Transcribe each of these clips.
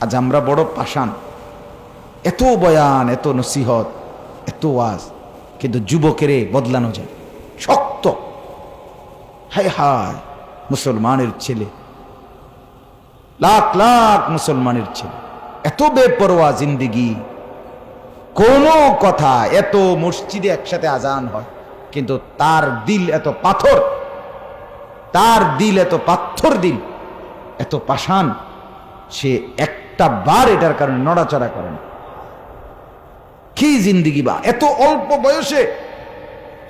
আজ আমরা বড় পাষাণ। এত বয়ান, এত নসিহত, এত ওয়াজ কিন্তু যুবকেরে বদলানো যায়। শক্ত। হায় হায়, মুসলমানের ছেলে। লাখ লাখ মুসলমানের ছেলে। এত বেপরোয়া জিন্দিগি। কোনো কথা, এত মসজিদে একসাথে আজান হয়, কিন্তু তার দিল এত পাথর। তার দিল এত পাথর দিল। এত পাষাণ, সে একটা বার এটার কারণে নড়াচড়া করে না। কি জিন্দিগি বা? এত অল্প বয়সে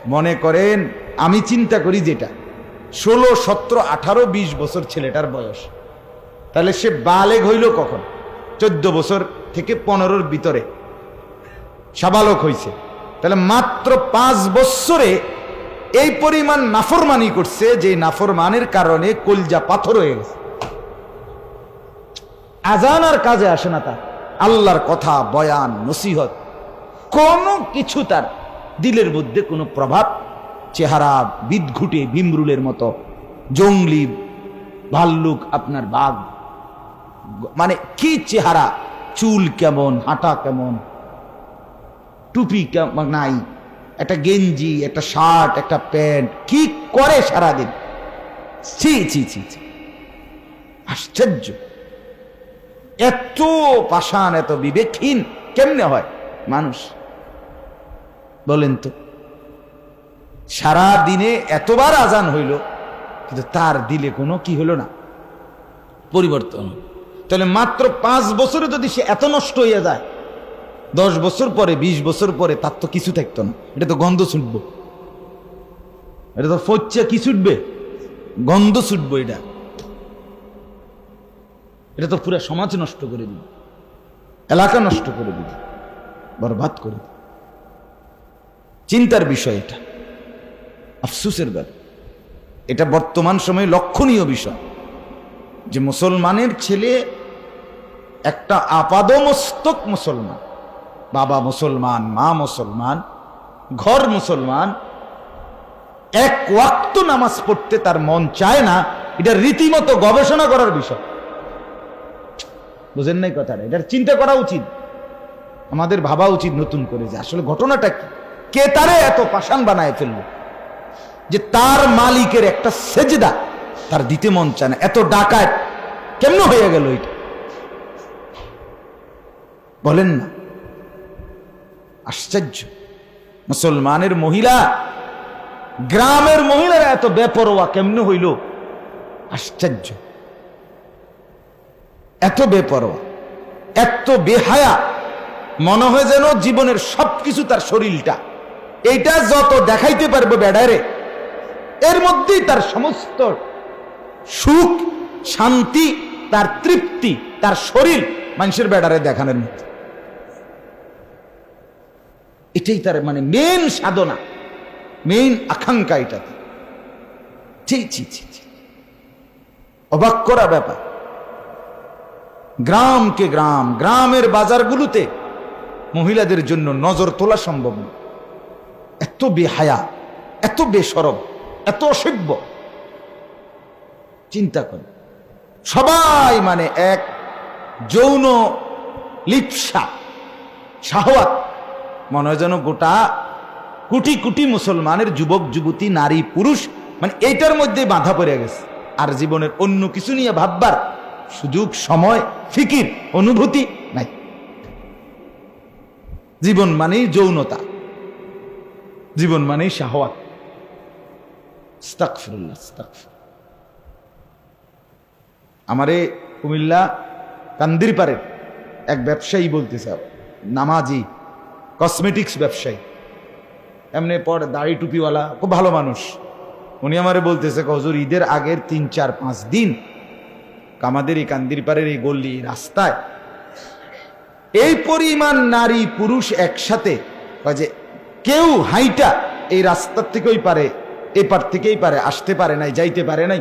মনে করেন, আমি চিন্তা করি যেটা, ষোলো, সতেরো, আঠারো, বিশ বছর ছেলেটার বয়স। তাহলে সে বালেগ হইল কখন? চোদ্দ বছর থেকে পনেরোর ভিতরে। সাবালক হয়েছে তাহলে মাত্র পাঁচ বছরে এই পরিমাণ নাফরমানি করছে যে নাফরমানের কারণে কলজা পাথর হয়ে গেছে। আজান আর কাজে আসে না তার আল্লাহর কথা, বয়ান, নসিহত, কোনো কিছু তার দিলের মধ্যে কোনো প্রভাব, চেহারা বিদঘুটে বিমরুলের মতো, জঙ্গলি, ভাল্লুক আপনার বাঘ মানে কি চেহারা, চুল কেমন, হাঁটা কেমন, টুপি কেমন নাই, একটা গেঞ্জি, একটা শার্ট, একটা প্যান্ট, কি করে সারাদিন? ছি ছি ছি। আশ্চর্য। এত পাষাণ, এত বিবেকহীন, কেমনে হয়? মানুষ। বলেন তো সারা দিনে এতবার আজান হইল, কিন্তু তার দিলে কোনো কি হলো না? পরিবর্তন। তাহলে মাত্র পাঁচ বছরে যদি সে এত নষ্ট হয়ে যায়, দশ বছর পরে ২০ বছর পরে তার তো কিছু থাকতো না। এটা তো গন্ধ ছুটবো। এটা তো ফচ্চা কি ছুটবে? গন্ধ ছুটবো এটা। এটা তো পুরো সমাজ নষ্ট করে দিবে। এলাকা নষ্ট করে দিবে। বরবাদ করে দিবে। চিন্তার বিষয় এটা। আফসুসের ব্যাপার। এটা বর্তমান সময়ে লক্ষণীয় বিষয় যে মুসলমানের ছেলে একটা আপাদমস্তক মুসলমান। বাবা মুসলমান, মা মুসলমান, ঘর মুসলমান। এক ওয়াক্ত নামাজ পড়তে তার মন চায় না। এটা রীতিমতো গবেষণা করার বিষয়। বুঝেন নাই কথাটা, এটার চিন্তা করা উচিত। আমাদের ভাবা উচিত নতুন করে যে আসলে ঘটনাটা কি? কে তারে এত পাষাণ বানায় ফেলল? যে তার মালিকের একটা সেজদা তার দিতে মন চায় না। এত ডাকায় কেমন হয়ে গেল এটা? বলেন না। আশ্চর্য। মুসলমানের মহিলা, গ্রামের মহিলারা এত বেপরোয়া কেমনে হইল? আশ্চর্য। এত বেপরোয়া, এত বেহায়া, মনে হয় যেন জীবনের সবকিছু তার শরীরটা। এইটা যত দেখাইতে পারবে বেড়ারে এর মধ্যেই তার সমস্ত সুখ, শান্তি, তার তৃপ্তি, তার শরীর মানুষের বেড়ারে দেখানোর মধ্যে এটাই তার মানে মেন সাধনা মেন আকাঙ্ক্ষা এটাতে। অবাক করা ব্যাপার। গ্রামকে গ্রাম, গ্রামের বাজারগুলোতে মহিলাদের জন্য নজর তোলা সম্ভব না। এত বেহায়া, এত বেসরব এত অসভ্য। চিন্তা করে সবাই মানে এক যৌন লিপসা, শাহওয়াত। মনে হয় যেন গোটা কোটি কোটি মুসলমানের যুবক, যুবতী, নারী, পুরুষ মানে এইটার মধ্যে বাধা পড়ে গেছে। আর জীবনের অন্য কিছু নিয়ে ভাববার সুযোগ, সময়, ফিকির, অনুভূতি নাই। জীবন মানেই যৌনতা। জীবন মানেই শাহওয়াত। আমারে কুমিল্লা কান্দির পারের এক ব্যবসায়ী বলতেছে, নামাজি, কসমেটিক্স ব্যবসায়ী। এমনি পর দাড়ি টুপিওয়ালা, খুব ভালো মানুষ। উনি আমারে বলতেছে হজুর, ঈদের আগের তিন, চার, পাঁচ দিন আমাদের এই কান্দির পাড়ের এই গল্লি রাস্তায়। এই পরিমাণ নারী, পুরুষ একসাথে যে কেউ হাইটা এই রাস্তার থেকেই পারে, এপার থেকেই পারে, আসতে পারে নাই, যাইতে পারে নাই।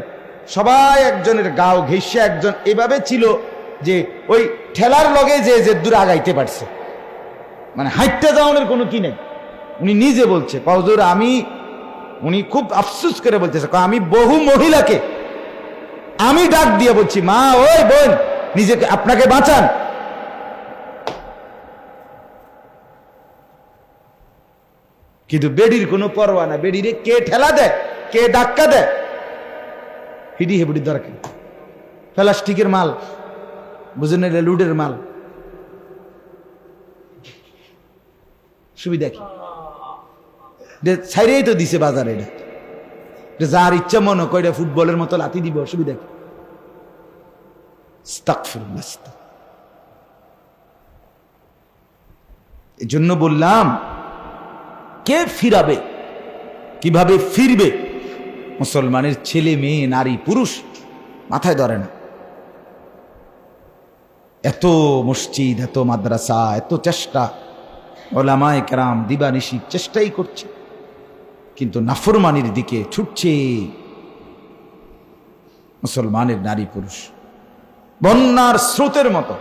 সবাই একজনের গাও ঘেসে একজন এভাবে ছিল যে ওই ঠেলার লগে যে যে দূর আগাইতে পারছে। মানে হাইটটা যাওয়ানোর কোনো কি নেই। উনি নিজে বলছে কজোর আমি উনি খুব আফসুস করে বলতেছে আমি বহু মহিলাকে আমি ডাক দিয়ে বলছি, মা, ওই বোন, নিজেকে, আপনাকে বাঁচান। কিন্তু বেডির কোনো পরোয়া না, বেডিরে কে ঠেলা দেয়, কে ডাক্কা দেয়? হিডি হেবড়ি দরকার। প্লাস্টিকের মাল বুঝেন এটা লুডের মাল। সুবিধা কি? ছাইরেই তো দিছে বাজারে এটা। যার ইচ্ছা মনে করে ফুটবলের মতো লাতি দিব, অসুবিধা কি। এই জন্য বললাম, কে ফিরাবে? কীভাবে ফিরবে? মুসলমানের ছেলে, মেয়ে, নারী, পুরুষ মাথায় ধরে না। এত মসজিদ, এত মাদ্রাসা, এত চেষ্টা। ওলামায় কেরাম দিবানিশি চেষ্টাই করছে। কিন্তু নাফরমানির দিকে ছুটছে মুসলমানের নারী পুরুষ। বন্যার স্রোতের মতো,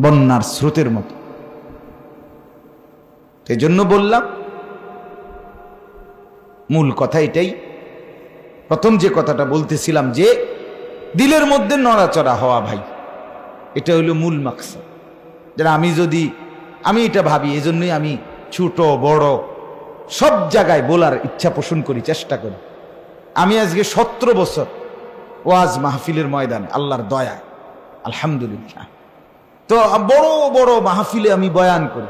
বন্যার স্রোতের মতো। সেই জন্য বললাম, মূল কথা এটাই। প্রথম যে কথাটা বলতেছিলাম যে, দিলের মধ্যে নড়াচড়া হওয়া ভাই, এটা হইল মূল মাকসাদ। যারা আমি যদি, আমি এটা ভাবি এই জন্যই আমি ছোট, বড় সব জায়গায় বলার ইচ্ছা পোষণ করি, চেষ্টা করি। আমি আজকে সতেরো বছর ওয়াজ মাহফিলের ময়দানে, আল্লাহর দয়া আলহামদুলিল্লাহ। তো বড় বড় মাহফিলে আমি বয়ান করি।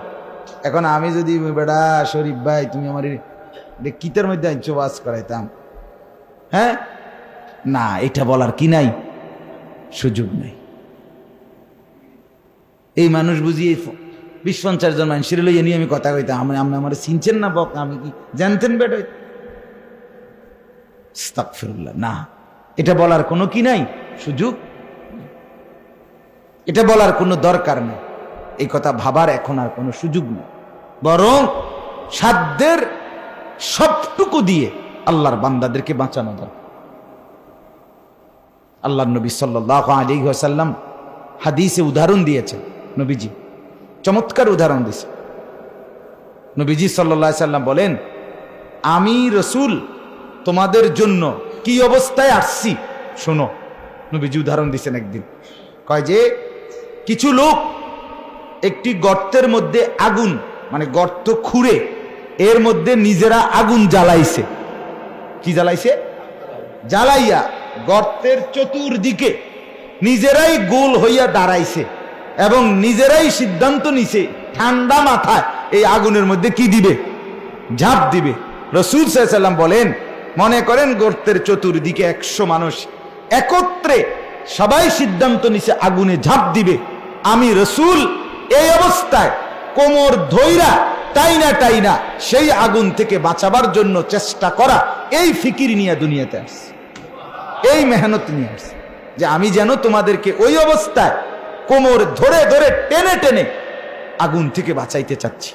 এখন আমি যদি বেড়া শরীফ ভাই, তুমি আমার কিতের মধ্যে আনছো ওয়াজ করাইতাম। হ্যাঁ? না, এটা বলার কি নাই? সুযোগ নাই। এই মানুষ বুঝি এই ফ- বিশ পঞ্চাশ জন মানুষের লইয়া নিয়ে আমি কথা কইতাম। আমি আপনি আমার চিনছেন না, বক? আমি কি জানতেন বেটা? আস্তাগফিরুল্লাহ, না। এটা বলার কোনো কি নাই? সুযোগ? এটা বলার কোনো দরকার নেই। এই কথা ভাবার এখন আর কোনো সুযোগ নেই। বরং সাধ্যের সবটুকু দিয়ে আল্লাহর বান্দাদেরকে বাঁচানো দরকার। আল্লাহ নবী সাল্লাহ আলী সাল্লাম হাদিসে উদাহরণ দিয়েছেন নবীজি। চমৎকার উদাহরণ দিছে। নবীজি সাল্লা সাল্লাম বলেন, আমি রসুল, তোমাদের জন্য কি অবস্থায় আসছি? শোনো, নবীজি উদাহরণ দিছেন একদিন। কয় যে, কিছু লোক একটি গর্তের মধ্যে আগুন মানে গর্ত খুঁড়ে এর মধ্যে নিজেরা আগুন জ্বালাইছে। কি জ্বালাইছে? জ্বালাইয়া গর্তের চতুর্দিকে নিজেরাই গোল হইয়া দাঁড়াইছে। এবং নিজেরাই সিদ্ধান্ত নিছে, ঠান্ডা মাথায় এই আগুনের মধ্যে কি দিবে? ঝাঁপ দিবে। রসুল সাল্লাম বলেন, মনে করেন গর্তের চতুর্দিকে একশো মানুষ একত্রে সবাই সিদ্ধান্ত নিছে আগুনে ঝাঁপ দিবে। আমি রসুল এই অবস্থায় কোমর ধৈরা টাইনা টাইনা সেই আগুন থেকে বাঁচাবার জন্য চেষ্টা করা, এই ফিকির নিয়ে দুনিয়াতে আসছে। এই মেহনত নিয়ে আসছে। যে আমি যেন তোমাদেরকে ওই অবস্থায় কোমর ধরে ধরে টেনে টেনে আগুন থেকে বাঁচাইতে চাচ্ছি।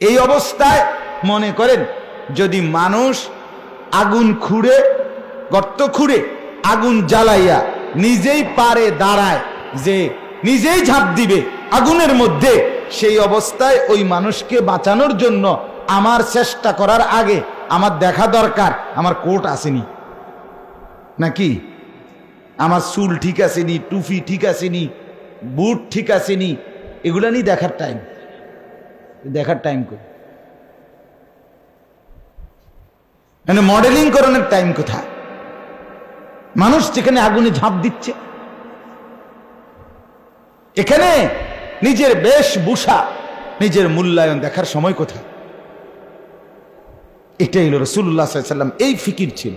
এই অবস্থায় মনে করেন, যদি মানুষ আগুন খুঁড়ে, গর্ত খুঁড়ে, আগুন জ্বালাইয়া নিজেই পারে দাঁড়ায়, যে নিজেই ঝাঁপ দিবে আগুনের মধ্যে, সেই অবস্থায় ওই মানুষকে বাঁচানোর জন্য আমার চেষ্টা করার আগে আমার দেখা দরকার, আমার কোট আসেনি। নাকি? আমার চুল ঠিক আসেনি টুফি ঠিক আসেনি, বুট ঠিক আসেনি, এগুলো নিয়ে দেখার টাইম দেখার টাইম কই? মানে মডেলিং করানোর টাইম কোথায়? মানুষ যেখানে আগুনে ঝাঁপ দিচ্ছে। এখানে নিজের বেশ বেশভূষা নিজের মূল্যায়ন দেখার সময় কোথায়? এটাই হলো রসুল্লাহ সাল্লাম এই ফিকির ছিল।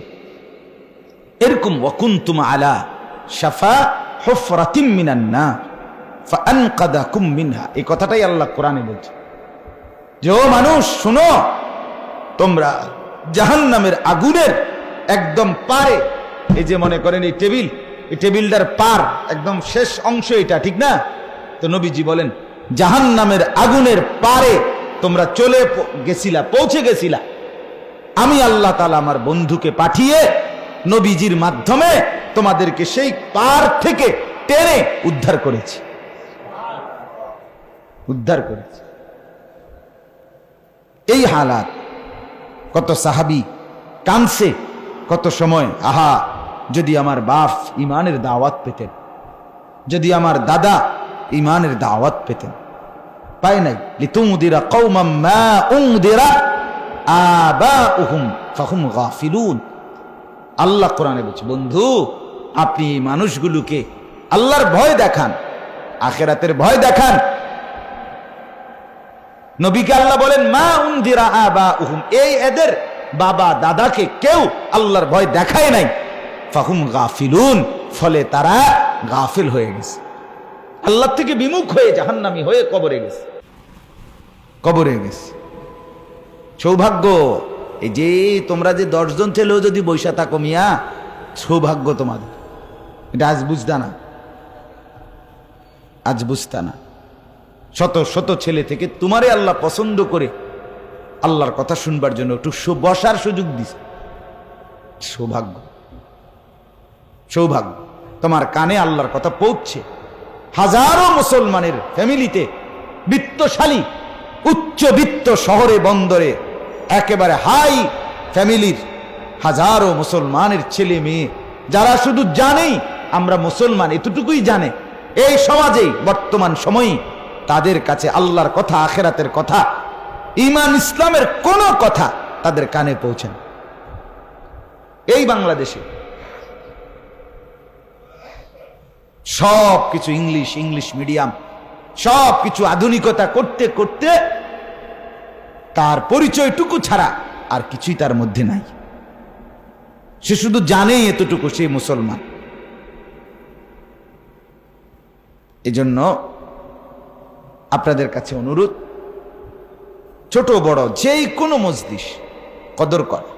এরকম ওয়াকুন্তুম আলা শাফা হুফরাতিম মিনান্না ফাআনকাদাকুম মিনহা। এই কথাটাই আল্লাহ কোরআনে বলছে। যে ও মানুষ, শুনো, তোমরা জাহান্নামের আগুনের একদম পারে, এই যে মনে করেন এই টেবিল, এই টেবিলটার পার, একদম শেষ অংশ এটা, ঠিক না? তো নবীজি বলেন, জাহান্নামের আগুনের পারে তোমরা চলে গেছিলা, পৌঁছে গেছিলা। আমি আল্লাহ তালা আমার বন্ধুকে পাঠিয়ে নবীজির মাধ্যমে তোমাদেরকে সেই পার থেকে টেনে উদ্ধার করেছি। উদ্ধার করেছি। এই হালাত, কত সাহাবি কানছে, কত সময়, আহা, যদি আমার বাপ ইমানের দাওয়াত পেতেন, যদি আমার দাদা ইমানের দাওয়াত পেতেন। পায় নাই। লিতুমদিরা কওমাম মা উমদিরা আবাউহুম, ফাহুম গাফিলুন। আল্লাহ কোরআনে বলছে, বন্ধু, আপনি মানুষগুলোকে আল্লাহর ভয় দেখান, আখেরাতের ভয় দেখান। নবীকে আল্লাহ বলেন, মা উনদিরা আবা উহুম এই এদের বাবা দাদাকে কেউ আল্লাহর ভয় দেখায় নাই। ফাহুম গাফিলুন, ফলে তারা গাফিল হয়ে গেছে। আল্লাহ থেকে বিমুখ হয়ে জাহান্নামি হয়ে কবরে গেছে। কবরে গেছে। সৌভাগ্য এই যে তোমরা যে দশজন ছেলেও যদি বৈশা থাকো মিয়া, সৌভাগ্য তোমাদের। এটা আজ বুঝতা না। আজ বুঝতা না। শত শত ছেলে থেকে তোমারে আল্লাহ পছন্দ করে আল্লাহর কথা শুনবার জন্য একটু বসার সুযোগ দিছে। সৌভাগ্য। সৌভাগ্য। তোমার কানে আল্লাহর কথা পৌঁছছে হাজারো মুসলমানের ফ্যামিলিতে বিত্তশালী, উচ্চবিত্ত শহরে, বন্দরে একেবারে হাই ফ্যামিলির হাজারো মুসলমানের ছেলে মেয়ে, যারা শুধু জানেই আমরা মুসলমান, এতটুকুই জানে। এই সমাজেই বর্তমান সময়ই তাদের কাছে আল্লাহর কথা, আখেরাতের কথা ইমান ইসলামের কোনো কথা তাদের কানে পৌঁছেন এই বাংলাদেশে সব কিছু ইংলিশ ইংলিশ মিডিয়াম সব কিছু আধুনিকতা করতে করতে তার পরিচয়টুকু ছাড়া আর কিছুই তার মধ্যে নাই। সে শুধু জানে এতটুকু, সে মুসলমান। এজন্য আপনাদের কাছে অনুরোধ, ছোট, বড় যেই কোনো মজলিস, কদর করা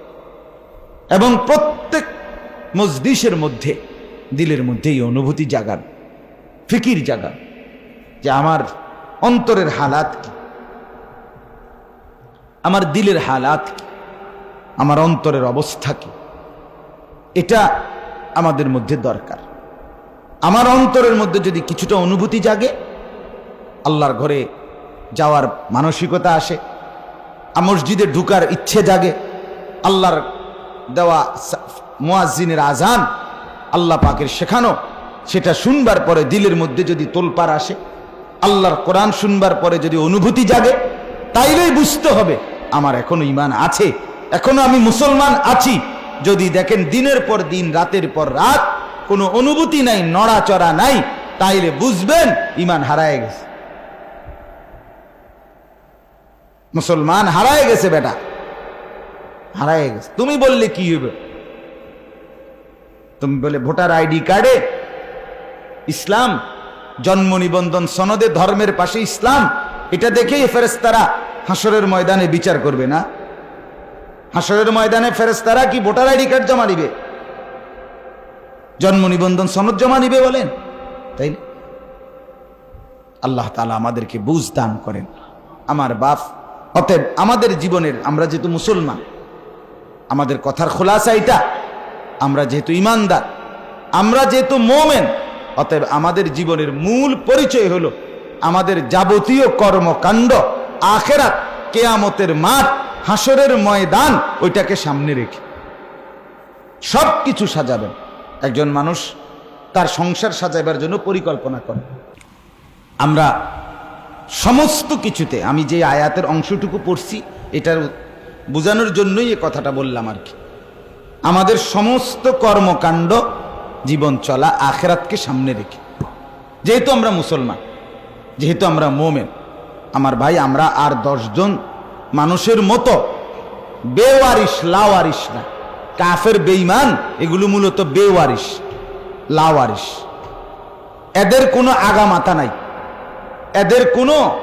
এবং প্রত্যেক মজলিসের মধ্যে, দিলের মধ্যে এই অনুভূতি জাগান, ফিকির জাগান যে আমার অন্তরের হালাত কি? আমার দিলের হালাত কি? আমার অন্তরের অবস্থা কি? এটা আমাদের মধ্যে দরকার। আমার অন্তরের মধ্যে যদি কিছুটা অনুভূতি জাগে, আল্লাহর ঘরে যাওয়ার মানসিকতা আসে মসজিদে ঢুকার ইচ্ছে জাগে, আল্লাহর দেওয়া মোয়াজিনের আজান আল্লাহ পাকের শেখানো, সেটা শুনবার পরে দিলের মধ্যে যদি তোলপার আসে, আল্লাহর কোরআন শুনবার পরে যদি অনুভূতি জাগে, তাইলেই বুঝতে হবে আমার এখনও ইমান আছে, এখনও আমি মুসলমান আছি। যদি দেখেন দিনের পর দিন, রাতের পর রাত, কোনো অনুভূতি নাই, নড়াচড়া নাই, তাইলে বুঝবেন ইমান হারায় গেছে। মুসলমান হারায় গেছে বেটা। হারায় গেছে। তুমি বললে কি হবে? তুমি বলে ভোটার আইডি কার্ডে ইসলাম, জন্ম নিবন্ধন সনদে ধর্মের পাশে ইসলাম, এটা দেখেই ফেরেস্তারা হাসরের ময়দানে বিচার করবে না? হাসরের ময়দানে ফেরেস্তারা কি ভোটার আইডি কার্ড জমা দিবে? জন্ম নিবন্ধন সনদ জমা নিবে বলেন, তাই? আল্লাহ তালা আমাদেরকে বুঝ দান করেন। আমার বাপ, অতএব আমাদের জীবনের, আমরা যেহেতু মুসলমান, আমাদের কথার খোলাসা এটা আমরা যেহেতু ইমানদার, আমরা যেহেতু মোমেন, অতএব আমাদের জীবনের মূল পরিচয় হলো আমাদের যাবতীয় কর্মকাণ্ড আখেরাত, কেয়ামতের মাঠ হাসরের ময়দান, ওইটাকে সামনে রেখে সব কিছু সাজাবেন। একজন মানুষ তার সংসার সাজাইবার জন্য পরিকল্পনা করে। আমরা সমস্ত কিছুতে, আমি যে আয়াতের অংশটুকু পড়ছি, এটার বোঝানোর জন্যই এ কথাটা বললাম আর কি। আমাদের সমস্ত কর্মকাণ্ড, জীবন চলা, আখেরাতকে সামনে রেখে। যেহেতু আমরা মুসলমান, যেহেতু আমরা মোমেন আমার ভাই, আমরা আর দশজন মানুষের মতো। বেওয়ারিস লাওয়ারিস না। কাফের বেইমান এগুলো মূলত বেওয়ারিস লাওয়ারিস এদের কোনো আগা মাথা নাই। এদের কোনো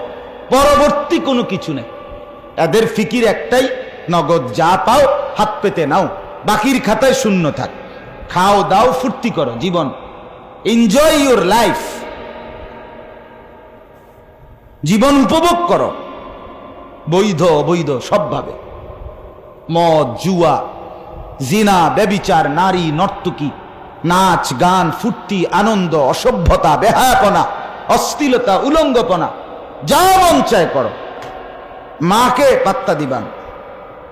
পরবর্তী কোনো কিছু নেই। এদের ফিকির একটাই, নগদ যা পাও হাত পেতে নাও, বাকির খাতায় শূন্য থাক। খাও দাও, ফুর্তি করো জীবন। এনজয় ইউর লাইফ জীবন উপভোগ করো। বৈধ, অবৈধ, সবভাবে। মদ, জুয়া, জিনা, ব্যবিচার, নারী, নর্তকী, নাচ, গান, ফুর্তি, আনন্দ, অসভ্যতা, বেহায়াপনা, অশ্লীলতা, উলঙ্গপনা, যা মন চায় করো। মাকে পাত্তা দিবান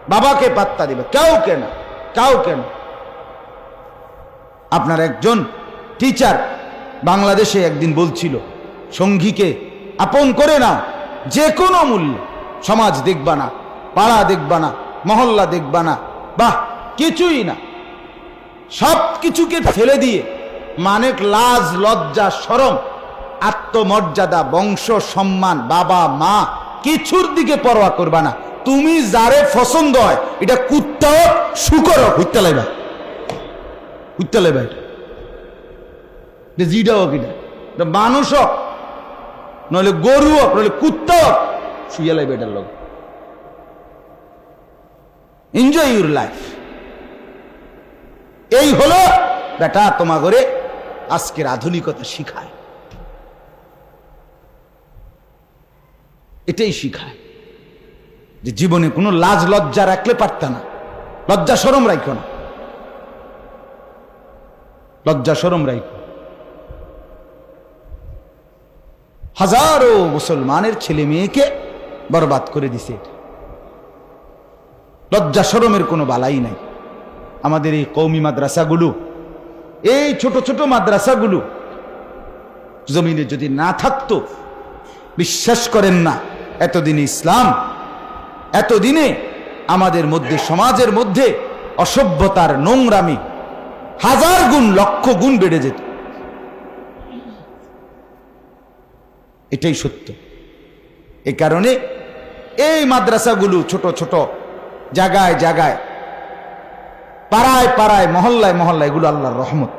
বাবাকে পাত্তা দিবে। কেউ কেন কাউ কেন আপনার একজন টিচার বাংলাদেশে একদিন বলছিল, সঙ্গীকে আপন করে না। যে কোনো মূল্য। সমাজ দেখবা না, পাড়া দেখবা না, মহল্লা দেখবা না। বাহ, কিছুই না। সব কিছুকে ফেলে দিয়ে মানেক লাজ, লজ্জা সরম আত্মমর্যাদা, বংশ, সম্মান, বাবা, মা, কিছুর দিকে পরোয়া করবা না। তুমি যারে পছন্দ হয়, এটা কুত্তা হোক শুকর হোক হইতে লাইবা হইতে লাইবা এটা জিডা হোক এটা মানুষ হোক নইলে গরু হোক নইলে কুত্তা। শুয়ে লাইবা এটার লোক এনজয় ইউর লাইফ এই হলো বেটা তোমা করে আজকের আধুনিকতা শিখায়। এটাই শিখায় যে জীবনে কোনো লাজ লজ্জা রাখলে পারত না। লজ্জা সরম রাখো না। লজ্জা সরম রাখো হাজারো মুসলমানের ছেলে মেয়েকে বরবাদ করে দিছে। লজ্জা সরমের কোনো বালাই নাই আমাদের এই কৌমি মাদ্রাসাগুলো, এই ছোট ছোট মাদ্রাসাগুলো জমিনে যদি না থাকতো, বিশ্বাস করেন না, এতদিনে ইসলাম, এতদিনে আমাদের মধ্যে, সমাজের মধ্যে অসভ্যতার নোংরামি হাজার গুণ, লক্ষ গুণ বেড়ে যেত এটাই সত্য। এ কারণে এই মাদ্রাসাগুলো ছোট ছোট, জায়গায় জায়গায়, পাড়ায় পাড়ায়, মহল্লায় মহল্লায় এগুলো আল্লাহর রহমত।